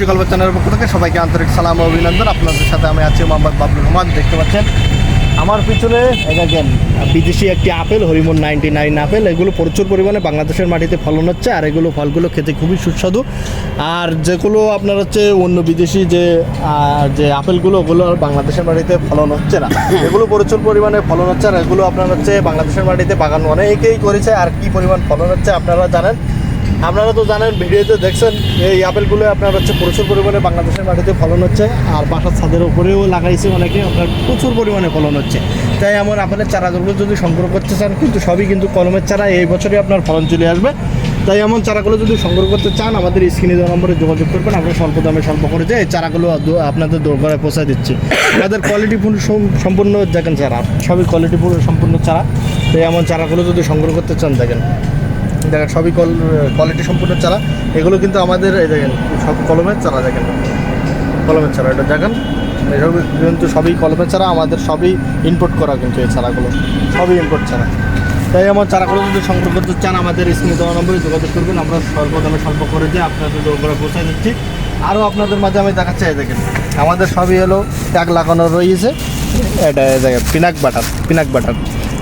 কৃষি গল্প চ্যানেলের পক্ষ থেকে সবাইকে আন্তরিক সালাম অভিনন্দন। আপনাদের সাথে আমি আছি মোহাম্মদ বাবলুর রহমান, দেখতে পাচ্ছেন। আমার পিছনে দেখেন, বিদেশি একটি apple Harimon ninety nine apple. এগুলো প্রচুর পরিমাণে বাংলাদেশের মাটিতে ফলন হচ্ছে, আর এগুলো ফলগুলো খেতে খুবই সুস্বাদু। আর যেগুলো আপনার হচ্ছে অন্য বিদেশি যে যে আপেলগুলো, ওগুলো আর বাংলাদেশের মাটিতে ফলন হচ্ছে না। এগুলো প্রচুর পরিমাণে ফলন হচ্ছে, আর এগুলো আপনার হচ্ছে বাংলাদেশের মাটিতে বাগান অনেকেই করেছে, আর কি পরিমাণ ফলন হচ্ছে আপনারা জানেন। আপনারা তো জানেন, ভিডিওতে দেখছেন, এই আপেলগুলো আপনার হচ্ছে প্রচুর পরিমাণে বাংলাদেশের মাটিতে ফলন হচ্ছে, আর বাসার ছাদের উপরেও লাগাইছে অনেকে, আপনার প্রচুর পরিমাণে ফলন হচ্ছে। তাই এমন আপেলের চারাগুলো যদি সংগ্রহ করতে চান, কিন্তু সবই কিন্তু কলমের চারা, এই বছরই আপনার ফলন চলে আসবে। তাই এমন চারাগুলো যদি সংগ্রহ করতে চান, আমাদের স্ক্রিনে দেওয়া নম্বরে যোগাযোগ করবেন, আমরা স্বল্প দামে স্বল্প যে এই চারাগুলো আপনাদের দোরগড়ায় পৌঁছে দিচ্ছি। আমাদের কোয়ালিটি সম্পূর্ণ দেখেন চারা, সবই কোয়ালিটি সম্পূর্ণ চারা। তাই এমন চারাগুলো যদি সংগ্রহ করতে চান, দেখেন। দেখেন, সবই কল কোয়ালিটি সম্পূর্ণ চারা। এগুলো কিন্তু আমাদের, এই দেখেন, সব কলমের চারা দেখেন। কলমের চারা, এটা দেখেন। এসব কিন্তু সবই কলমের চারা, আমাদের সবই ইনপুট করা কিন্তু এই চারাগুলো। সবই ইনপুট চারা। তাই আমার চারাগুলো যদি সংগ্রহ করতে চান, আমাদের স্ক্রিনে দেওয়া নম্বরে যোগাযোগ করবেন। আমরা স্বল্প দামে স্বল্প করে দিয়ে আপনাদের দোরগোড়া পৌঁছে দিচ্ছি। আরও আপনাদের মাঝে আমি দেখাচ্ছি, এই দেখেন। আমাদের সবই হলো ট্যাগ লাগানো রয়েছে। এটা দেখেন, পিনাক বাটার পিনাক বাটার।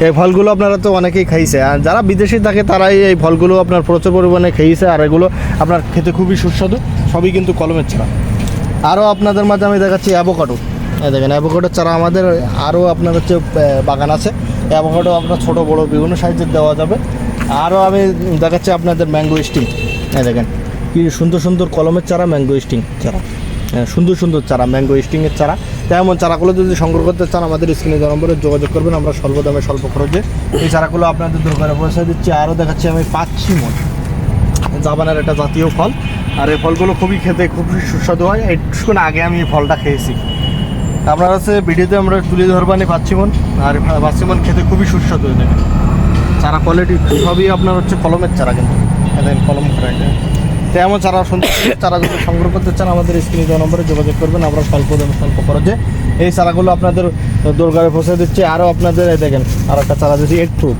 এই ফলগুলো আপনারা তো অনেকেই খাইছে। আর যারা বিদেশি থাকে তারাই এই ফলগুলো আপনার প্রচুর পরিমাণে খেয়েছে আর এগুলো আপনার খেতে খুবই সুস্বাদু সবই কিন্তু কলমের ছাড়া আরও আপনাদের মাঝে আমি দেখাচ্ছি অ্যাভোকাডো। এই দেখেন অ্যাভোকাডোর চারা আমাদের আরও আপনার হচ্ছে বাগান আছে। অ্যাভোকাডো আপনার ছোটো বড়ো বিভিন্ন সাইজের দেওয়া যাবে। আরও আমি দেখাচ্ছি আপনাদের ম্যাঙ্গো স্টিং। এই দেখেন কি সুন্দর সুন্দর কলমের চারা ম্যাঙ্গো স্টিং চারা। হ্যাঁ, সুন্দর সুন্দর চারা ম্যাঙ্গো স্টিংয়ের চারা। তেমন চারাগুলো যদি সংগ্রহ করতে চান, আমাদের স্ক্রিনে দেওয়া নম্বরে যোগাযোগ করবেন। আমরা স্বল্প দামে, স্বল্প খরচে এই চারাগুলো আপনাদের দোকানে পৌঁছে দিচ্ছি। আরও দেখাচ্ছি, আমি পাচ্ছি মন। জাপানের একটা জাতীয় ফল। আর এই ফলগুলো খুবই খেতে খুবই সুস্বাদু হয়। একটুক্ষণ আগে আমি এই ফলটা খেয়েছি। আপনার হচ্ছে ভিডিওতে আমরা তুলে ধরবানি পাচ্ছিমন আর পাচ্ছিমন খেতে খুবই সুস্বাদু হয়ে চারা কোয়ালিটি সবই আপনার হচ্ছে কলমের চারা কিন্তু। কলম করা তেমন চারা চারা যদি সংগ্রহ করতে চান, আমাদের স্ক্রিনে দেওয়া নম্বরে যোগাযোগ করবেন। আমরা স্বল্প দামে স্বল্প খরচে এই চারাগুলো আপনাদের দোরগাড়ে পৌঁছে দিচ্ছি। আরও আপনাদের এই দেখেন, আর একটা চারা দিচ্ছি এগ ফ্রুট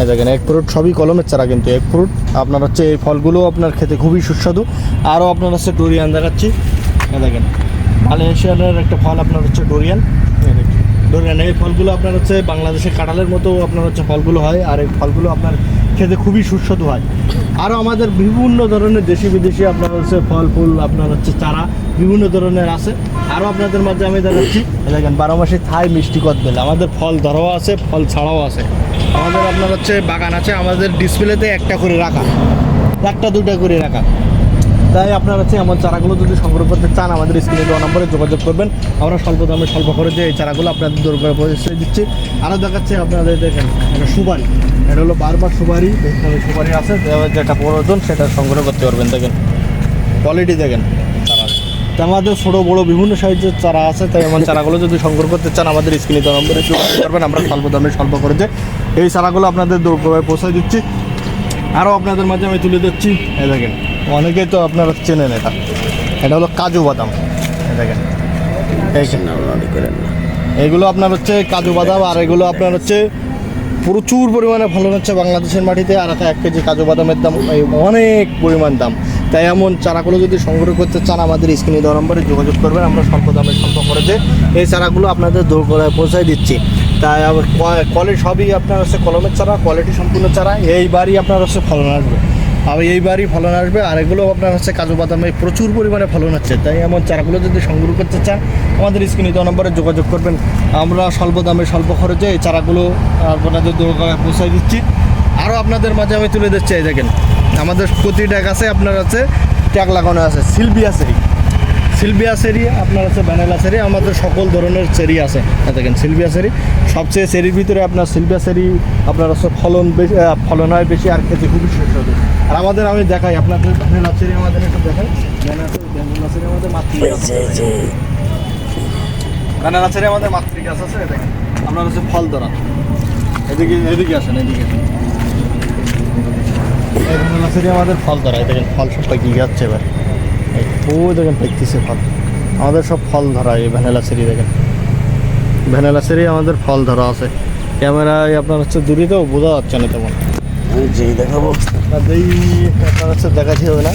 এই দেখেন এক ফ্রুট সবই কলমের চারা কিন্তু এক ফ্রুট আপনার হচ্ছে এই ফলগুলো আপনার খেতে খুবই সুস্বাদু। আরও আপনার হচ্ছে ডোরিয়ান দেখাচ্ছি। দেখেন মালয়েশিয়ানের একটা ফল আপনার হচ্ছে ডোরিয়ান দেখেন। ডোরিয়ান এই ফলগুলো আপনার হচ্ছে বাংলাদেশে কাঁঠালের মতো আপনার হচ্ছে ফলগুলো হয়, আর এই ফলগুলো আপনার খেতে খুবই সুস্বাদু হয়। আরও আমাদের বিভিন্ন ধরনের দেশি বিদেশি আপনার হচ্ছে ফল, ফুল, আপনার হচ্ছে চারা বিভিন্ন ধরনের আছে। আরও আপনাদের মাঝে আমি দেখাচ্ছি। দেখেন, বারো মাসে থাই মিষ্টি কদবেল। আমাদের ফল ধরাও আছে, ফল ছাড়াও আছে। আমাদের আপনার হচ্ছে বাগান আছে, আমাদের ডিসপ্লেতে একটা করে রাখা। একটা, দুটা করে রাখা। তাই আপনার হচ্ছে এমন চারাগুলো যদি সংগ্রহ করতে চান, আমাদের স্ক্রিনে দেওয়া নম্বরে যোগাযোগ করবেন। আমরা স্বল্প দামে, স্বল্প খরচে এই চারাগুলো আপনাদের দূর করে পৌঁছে দিচ্ছি। আরও দেখাচ্ছে আপনাদের, দেখেন, এটা সুপারি। এটা হলো বারবার সুপারি সুপারি আছে যেটা প্রয়োজন, সেটা সংগ্রহ করতে পারবেন, দেখেন। কোয়ালিটি দেখেন তো আমাদের ছোটো, বড়ো বিভিন্ন সাইজের চারা আছে, তাই এমন চারাগুলো যদি সংগ্রহ করতে চান, আমাদের স্ক্রিনে দেওয়া নম্বরে করবেন, আমরা স্বল্প দামে, স্বল্প খরচে এই চারাগুলো আপনাদের দূর করে পৌঁছে দিচ্ছি। আরও আপনাদের মাঝে আমি তুলে দিচ্ছি এই দেখেন। অনেকেই তো আপনারা চেনেন এটা। এটা হলো কাজু বাদাম। দেখেন। এই এগুলো আপনার হচ্ছে কাজু বাদাম আর এগুলো আপনার হচ্ছে প্রচুর পরিমাণে ফলন হচ্ছে বাংলাদেশের মাটিতে আর একটা এক কেজি কাজু বাদামের দাম এই অনেক পরিমাণ দাম। তাই এমন চারাগুলো যদি সংগ্রহ করতে চান আমাদের স্ক্রিনে দেওয়া নম্বরে যোগাযোগ করবেন। আমরা স্বল্প দামে স্বল্প করেছে এই চারাগুলো আপনাদের দূর করে পৌঁছায় দিচ্ছি। তাই কোয়ালিটি সবই আপনার হচ্ছে কলমের চারা কোয়ালিটি সম্পূর্ণ চারা এইবারই আপনার হচ্ছে ফলন আসবে। আর এইবারই ফলন আসবে। আর এগুলো আপনার হচ্ছে কাজু বাদামে প্রচুর পরিমাণে ফলন হচ্ছে। তাই এমন চারাগুলো যদি সংগ্রহ করতে চান, আমাদের স্ক্রিনে দেওয়া নম্বরে যোগাযোগ করবেন। আমরা স্বল্প দামে, স্বল্প খরচে এই চারাগুলো আপনাদের দোকানে পৌঁছায় দিচ্ছি। আরও আপনাদের মাঝে আমি তুলে দিচ্ছি এই দেখেন। আমাদের প্রতিটা গাছে আপনার আছে, ট্যাগ লাগানো আছে শিল্পী সেরি সিলভিয়া সেরি আপনার আছে ভ্যানেলা সেরি আমাদের সকল ধরনের চেরি আছে। দেখেন, সিলভিয়া সেরি সবচেয়ে সেরির ভিতরে আপনার সিলভিয়া সেরি আপনার হচ্ছে ফলন বেশি ফলন হয় বেশি আর খেতে খুবই সুস্বাদু। আর আমাদের আমি দেখাই, আপনাদের ভ্যানেলা সেরি আমাদের একটু দেখাই। ভ্যানেলা সেরি আমাদের মাতৃ আছে। ভ্যানেলা সেরি আমাদের মাতৃ গাছ আছে, দেখেন, আপনার হচ্ছে ফল ধরা এদিকে এদিকে আসেন। এদিকে ভ্যানেলা সেরি আমাদের ফল ধরা দেখেন, ফল সব কি যাচ্ছে এবার। ওই দেখেন দেখতেছে ফল। আমাদের সব ফল ধরা এই ভ্যানেলা সেরি দেখেন। ভ্যানেলা সেরি আমাদের ফল ধরা আছে। ক্যামেরায় আপনার হচ্ছে দূরে তো বোঝা যাচ্ছে না তেমন। যেই দেখাবো। আর আপনার হচ্ছে দেখাতে হবে না।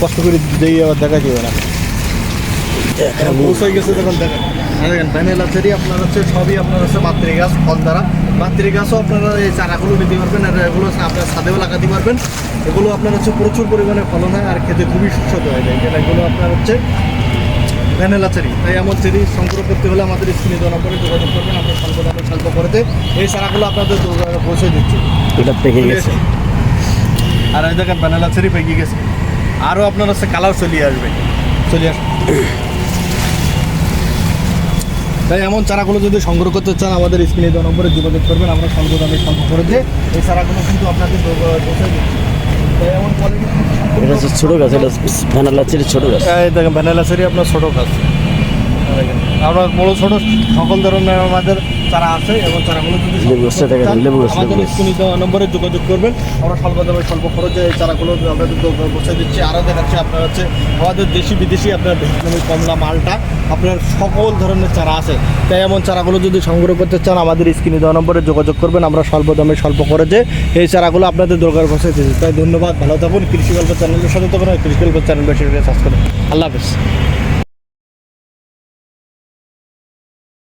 কষ্ট করে দিয়ে আবার দেখা যাবে না। পৌঁছে গেছে যখন দেখেন। আর দেখেন ভ্যানিলা আপনার হচ্ছে সবই আপনার হচ্ছে মাতৃ গাছ ফল দ্বারা। মাতৃ গাছও আপনারা এই চারাগুলো নিতে পারবেন আর এগুলো আপনার ছাদেও লাগাতে পারবেন। এগুলো আপনার হচ্ছে প্রচুর পরিমাণে ফলন হয় আর খেতে খুবই সুস্বাদু হয়ে যায় যেটা এগুলো আপনার হচ্ছে ভ্যানেলাচারি তাই সংগ্রহ করতে হলে আমাদের স্ক্রিনে দেওয়া নম্বরে যোগাযোগ করবেন আপনার স্বল্প দামে স্বল্প করতে এই চারাগুলো আপনাদের পৌঁছে দিচ্ছি। এটা পেকে গেছে। আর এই দেখেন পেকে গেছে। আরও আপনার হচ্ছে কালার চলিয়ে আসবে। চলে আস তাই এমন চারাগুলো যদি সংগ্রহ করতে চান আমাদের স্ক্রিনে দু নম্বরে যোগাযোগ করবেন আমরা স্বল্প দামে সংগ্রহ করে দিয়ে এই চারাগুলো কিন্তু আপনাকে তাই এমন কোয়ালিটি এটা ছোটো গাছ এটা ছোট চেরি ছোটো গাছ। দেখেন ভ্যানালাচেরি আপনার ছোট গাছ। আমরা বড় ছোট সকল ধরনের আমাদের চারা আছে এবং চারাগুলো যদি আমাদের দেওয়া নম্বরে যোগাযোগ করবেন। আমরা স্বল্প দামে স্বল্প খরচে এই চারাগুলো দোকানে বসে দিচ্ছি আরও দেখাচ্ছি আপনার হচ্ছে আমাদের দেশি বিদেশি আপনার ভিয়েতনামি কমলা মালটা। আপনার সকল ধরনের চারা আছে। তাই এমন চারাগুলো যদি সংগ্রহ করতে চান আমাদের স্ক্রিনে দেওয়া নম্বরে যোগাযোগ করবেন। আমরা স্বল্প দামে স্বল্প খরচে এই চারাগুলো আপনাদের দোকানে বসে দিচ্ছি তাই ধন্যবাদ ভালো থাকুন। কৃষি গল্প চ্যানেলের সাথে তখন কৃষি গল্প চ্যানেল বেশি সাবস্ক্রাইব আল্লাহ হাফিজ।